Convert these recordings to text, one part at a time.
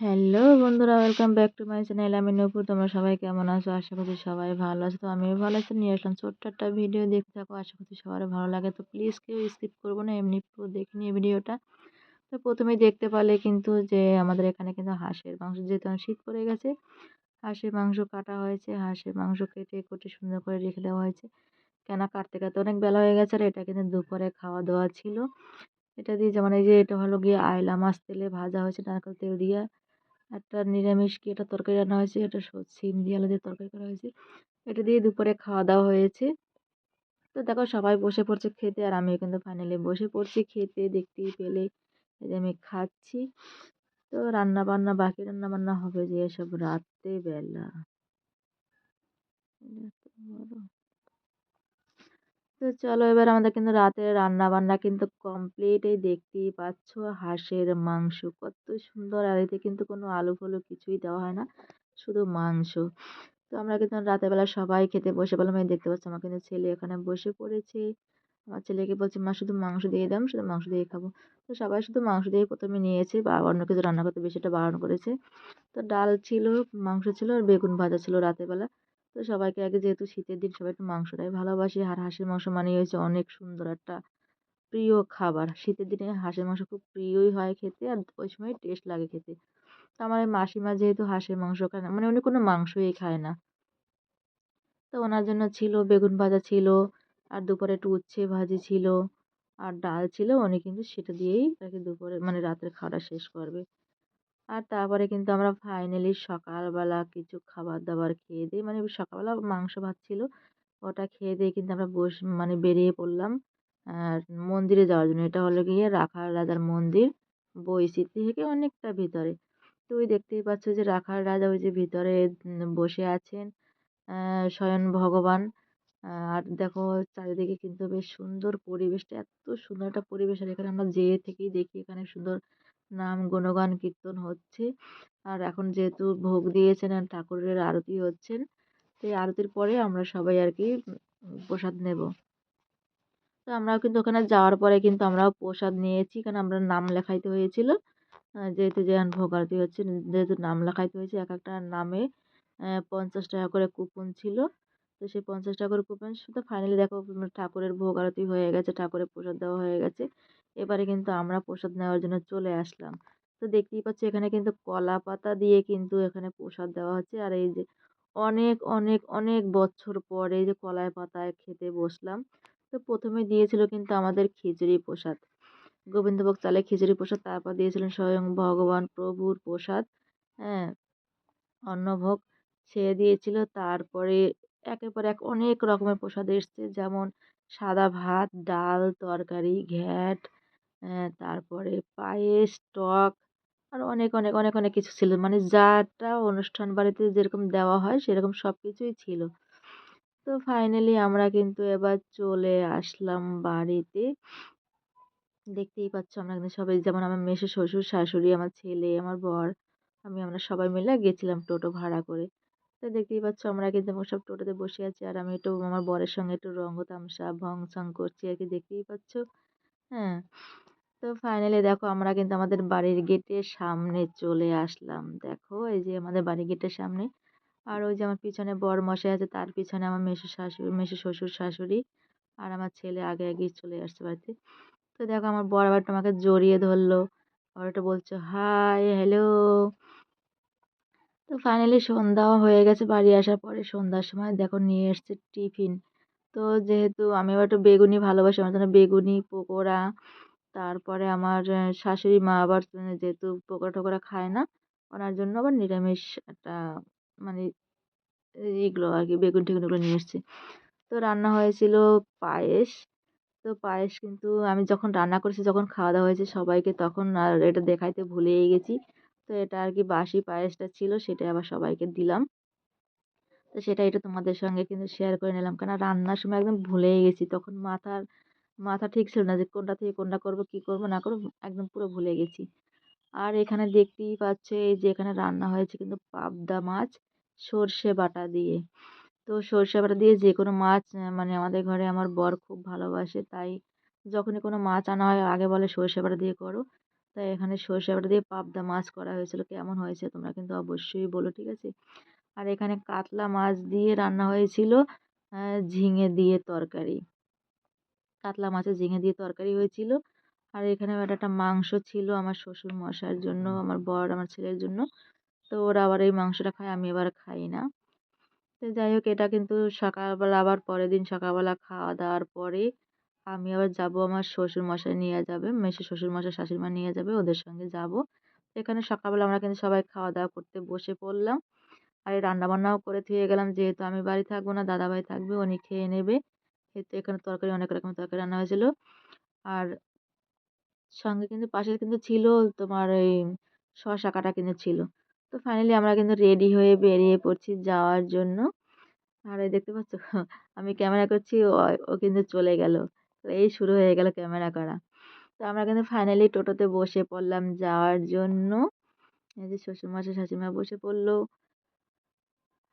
Hello বন্ধুরা, welcome back to my channel. আমি নূপুর, তোমরা সবাই কেমন আছো? আশা করছি সবাই ভালো আছো। তো আমিও ভালো আছি। নিয়ে আসলাম ছোট্ট একটা ভিডিও, দেখতে থাকো। আশা করছি সবার ভালো লাগে। তো প্লিজ কেউ স্কিপ করব না, এমনি পুরো দেখে নিয়ে ভিডিওটা। তো প্রথমেই দেখতে পারলে কিন্তু যে আমাদের এখানে কিন্তু হাঁসের মাংস, যেহেতু শীত পড়ে গেছে, হাঁসের মাংস কাটা হয়েছে। হাঁসের মাংস কেটে কুটে সুন্দর করে রেখে দেওয়া হয়েছে। কেন কাটতে কাটতে অনেক বেলা হয়ে গেছে, আর এটা কিন্তু দুপুরে খাওয়া দাওয়া ছিল। এটা দিয়ে যেমন এই যে, এটা হলো গিয়ে আয়লা মাছ তেলে ভাজা হয়েছে, নারকেল তেল দিয়ে। একটা নিরামিষ কি একটা তরকারি রান্না হয়েছে, একটা সিম দিয়ে আলু দিয়ে তরকারি করা হয়েছে। এটা দিয়ে দুপুরে খাওয়া দাওয়া হয়েছে। তো দেখো সবাই বসে পড়ছে খেতে আর আমিও কিন্তু ফাইনালি বসে পড়ছি খেতে, দেখতেই পেলে এই যে আমি খাচ্ছি। তো রান্না বান্না, বাকি রান্না বান্না হবে যে এসব রাত্রেবেলা তো চলো এবার আমাদের কিন্তু রাতের রান্না বান্না কিন্তু কমপ্লিট এই দেখতেই পাচ্ছ। হাঁসের মাংস কত সুন্দর। আর এতে কিন্তু কোনো আলু ফালু কিছুই দেওয়া হয় না, শুধু মাংস। তো আমরা কিন্তু রাতের বেলা সবাই খেতে বসে পেলাম এই দেখতে পাচ্ছি আমার কিন্তু ছেলে এখানে বসে পড়েছে। আমার ছেলেকে বলছে, মা, শুধু মাংস দিয়ে দাম শুধু মাংস দিয়ে খাব। তো সবাই শুধু মাংস দিয়ে প্রথমে নিয়েছে। বা অন্য কিছু রান্না করতে বেশিটা বারণ করেছে। তো ডাল ছিল, মাংস ছিল আর বেগুন ভাজা ছিল রাতের বেলা। তো সবাইকে আগে যেহেতু শীতের দিন সবাই একটু মাংসটাই ভালোবাসি, আর হাঁসের মাংস মানেই হয়েছে অনেক সুন্দর একটা প্রিয় খাবার। শীতের দিনে হাঁসের মাংস খুব প্রিয়ই হয় খেতে, আর ওই সময় টেস্ট লাগে খেতে। তো আমার মাসিমা যেহেতু হাঁসের মাংস খায় না মানে উনি কোনো মাংসই খায় না। তো ওনার জন্য ছিল, বেগুন ভাজা ছিল, আর দুপুরে একটু উচ্ছে ভাজি ছিল, আর ডাল ছিল, উনি কিন্তু সেটা দিয়েই তাকে দুপুরে মানে রাতের খাওয়াটা শেষ করবে। আর তারপরে কিন্তু আমরা ফাইনালি সকালবেলা কিছু খাবার দাবার খেয়ে দিয়ে মানে সকালবেলা মাংস ভাত ছিল, ওটা খেয়ে দিয়ে কিন্তু আমরা বস মানে বেরিয়ে পড়লাম। আর মন্দিরে যাওয়ার জন্য। এটা হলো গিয়ে রাখাল রাজার মন্দির বইস্মৃতি থেকে অনেকটা ভিতরে। তো ওই দেখতেই পাচ্ছ যে রাখাল রাজা ওই যে ভিতরে বসে আছেন স্বয়ং ভগবান। আর দেখো চারিদিকে কিন্তু বেশ সুন্দর পরিবেশটা, এত সুন্দর একটা পরিবেশ। আর এখানে আমরা যেয়ে থেকেই দেখি এখানে সুন্দর নাম গুণগান কীর্তন হচ্ছে। আর এখন যেহেতু ভোগ দিয়েছেন আর ঠাকুরের আরতি হচ্ছেন সেই আরতির পরে আমরা সবাই আর কি প্রসাদ নেব। তো আমরাও কিন্তু ওখানে যাওয়ার পরে কিন্তু আমরাও প্রসাদ নিয়েছি, কারণ আমরা নাম লেখাইতে হয়েছিল। যেহেতু যে ভোগ আরতি হচ্ছে, যেহেতু নাম লেখাইতে হয়েছে, এক একটা নামে পঞ্চাশ টাকা করে কুপন ছিল। তো সেই পঞ্চাশ টাকা করে কুপন, তো ফাইনালি দেখো, ঠাকুরের ভোগ আরতি হয়ে গেছে, ঠাকুরের প্রসাদ দেওয়া হয়ে গেছে। এবারে কিন্তু আমরা প্রসাদ নেওয়ার জন্য চলে আসলাম। তো দেখতেই পাচ্ছি এখানে কিন্তু কলা পাতা দিয়ে কিন্তু এখানে প্রসাদ দেওয়া হচ্ছে। আর এই যে অনেক অনেক অনেক বছর পরে যে কলায় পাতায় খেতে বসলাম। তো প্রথমে দিয়েছিল কিন্তু আমাদের খিচুড়ি প্রসাদ। গোবিন্দভোগ চালে খিচুড়ি প্রসাদ, তারপর দিয়েছিলেন স্বয়ং ভগবান প্রভুর প্রসাদ। হ্যাঁ অন্নভোগ সে দিয়েছিল। তারপরে একের পর এক অনেক রকমের প্রসাদ এসছে। যেমন সাদা ভাত, ডাল, তরকারি, ঘ্যাট তারপরে পায়েস, টক আরও অনেক অনেক অনেক অনেক কিছু ছিল। মানে যাটা অনুষ্ঠান বাড়িতে যেরকম দেওয়া হয় সেরকম সব কিছুই ছিল। তো ফাইনালি আমরা কিন্তু এবার চলে আসলাম বাড়িতে। দেখতেই পাচ্ছ আমরা কিন্তু সবাই যেমন আমার মেসে, শ্বশুর, শাশুড়ি, আমার ছেলে, আমার বর, আমি আমরা সবাই মিলে গেছিলাম টোটো ভাড়া করে। তো দেখতেই পাচ্ছ আমরা কিন্তু সব টোটোতে বসে আছি আর আমি একটু আমার বরের সঙ্গে একটু রঙ্গ তামসা ভং সং করছি আর কি দেখতেই পাচ্ছ। হ্যাঁ। তো ফাইনালি দেখো আমরা কিন্তু আমাদের বাড়ির গেটের সামনে চলে আসলাম। দেখো এই যে আমাদের বাড়ির গেটের সামনে। আর ওই যে আমার পিছনে বর মশাই আছে, তার পিছনে আমার মেসো শাশুড়ি মেসো শ্বশুর শাশুড়ি আর আমার ছেলে আগে আগেই চলে আসছে বাড়িতে। তো দেখো আমার বর আবার আমাকে জড়িয়ে ধরলো। আবার একটা বলছো, হাই হ্যালো তো ফাইনালি সন্ধ্যাও হয়ে গেছে, বাড়ি আসার পরে সন্ধ্যার সময় দেখো নিয়ে এসছে টিফিন। তো যেহেতু আমি আবার একটু বেগুনি ভালোবাসি, আমার জন্য বেগুনি, পকোড়া তারপরে আমার শাশুড়ি মা আবার যেহেতু পকোড়া টোকোড়া খায় না, ওনার জন্য আবার নিরামিষ একটা মানে এইগুলো আর কি, বেগুন টেগুনগুলো নিয়ে এসেছি। তো রান্না হয়েছিল পায়েস। তো পায়েস কিন্তু আমি যখন রান্না করেছি, যখন খাওয়া দাওয়া হয়েছে সবাইকে তখন আর এটা দেখাইতে ভুলেই গেছি। তো এটা আর কি বাসি পায়েসটা ছিল সেটা আবার সবাইকে দিলাম। তো সেটা এটা তোমাদের সঙ্গে কিন্তু শেয়ার করে নিলাম। কেন রান্নার সময় একদম ভুলেই গেছি। তখন মাথার মাথা ঠিক ছিল না যে কোনটা থেকে কোনটা করব, কী করব, না করব, একদম পুরো ভুলে গেছি। আর এখানে দেখতেই পাচ্ছে এই যে এখানে রান্না হয়েছে কিন্তু পাবদা মাছ, সর্ষে বাটা দিয়ে। তো সর্ষে বাটা দিয়ে যে কোনো মাছ মানে আমাদের ঘরে আমার বর খুব ভালোবাসে, তাই যখনই কোনো মাছ আনা হয় আগে বলে সর্ষে বাটা দিয়ে করো। তাই এখানে সর্ষে বাটা দিয়ে পাবদা মাছ করা হয়েছিল, কেমন হয়েছে তোমরা কিন্তু অবশ্যই বলো, ঠিক আছে? আর এখানে কাতলা মাছ দিয়ে রান্না হয়েছিল ঝিঙে দিয়ে তরকারি। কাতলা মাছের ঝিঙে দিয়ে তরকারি হয়েছিল। আর এখানে একটা মাংস ছিল আমার শ্বশুর মশার জন্য আমার বর আমার ছেলের জন্য। তো ওরা আবার এই মাংসটা খায় আমি এবার খাই না। তো যাই হোক এটা কিন্তু সকালবেলা আবার পরের দিন সকালবেলা খাওয়া দাওয়ার পরে আমি আবার যাব আমার শ্বশুর মশাই নিয়ে যাবে মেসে শ্বশুর মশাই শাশুড়ি মা নিয়ে যাবে ওদের সঙ্গে যাব। এখানে সকালবেলা আমরা কিন্তু সবাই খাওয়া দাওয়া করতে বসে পড়লাম। আর এই রান্নাবান্নাও করে থুয়ে গেলাম যেহেতু আমি বাড়ি থাকব না দাদাভাই থাকবে উনি খেয়ে নেবে। যেহেতু এখানে তরকারি, অনেক রকম তরকারি রান্না হয়েছিল। আর সঙ্গে কিন্তু পাশে কিন্তু ছিল তোমার ওই শসা কাটা কিন্তু ছিল। তো ফাইনালি আমরা কিন্তু রেডি হয়ে বেরিয়ে পড়ছি যাওয়ার জন্য। আর এই দেখতে পাচ্ছ, আমি ক্যামেরা করছি, ও ও কিন্তু চলে গেল। এই শুরু হয়ে গেল ক্যামেরা করা। তো আমরা কিন্তু ফাইনালি টোটোতে বসে পড়লাম যাওয়ার জন্য। এই যে শ্বশুরমশাই শাশুড়িমা বসে পড়ল।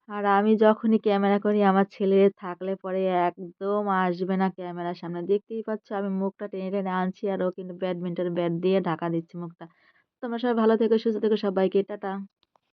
আর আমি যখনই ক্যামেরা করি, আমার ছেলে থাকলে পরে একদম আসবে না ক্যামেরার সামনে। দেখতেই পাচ্ছ, আমি মুখটা টেনে টেনে আনছি আর ও কিন্তু ব্যাডমিন্টন ব্যাট দিয়ে ঢাকা দিচ্ছে মুখটা। তোমরা সবাই ভালো থেকো, সুস্থ থেকো সবাইকে। টাটা।